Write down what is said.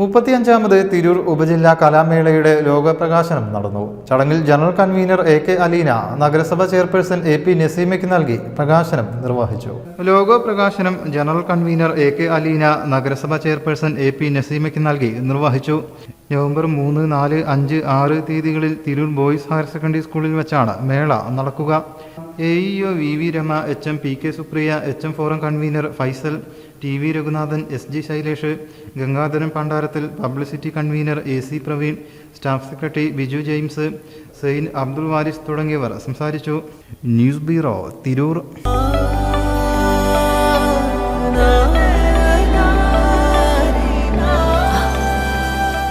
മുപ്പത്തിയഞ്ചാമത് തിരൂർ ഉപജില്ലാ കലാമേളയുടെ ലോകപ്രകാശനം നടന്നു. ചടങ്ങിൽ general convener A K Aleena നഗരസഭ ചെയർപേഴ്സൺ എ പി നസീമയ്ക്ക് നൽകി പ്രകാശനം നിർവഹിച്ചു. ലോകപ്രകാശനം general convener A K Aleena നഗരസഭ ചെയർപേഴ്സൺ എ പി നസീമയ്ക്ക് നൽകി നിർവഹിച്ചു. നവംബർ മൂന്ന് നാല് അഞ്ച് ആറ് തീയതികളിൽ തിരൂർ ബോയ്സ് ഹയർ സെക്കൻഡറി സ്കൂളിൽ വെച്ചാണ് മേള നടക്കുക. A E O V V Rama H M P K Supriya H M forum convener Faisal T V Raghunathan S G Shailesh Gangadharan Pandarathil publicity convener A C Praveen staff secretary Biju James Zain Abdul Waris തുടങ്ങിയവർ സംസാരിച്ചു. News bureau Tirur.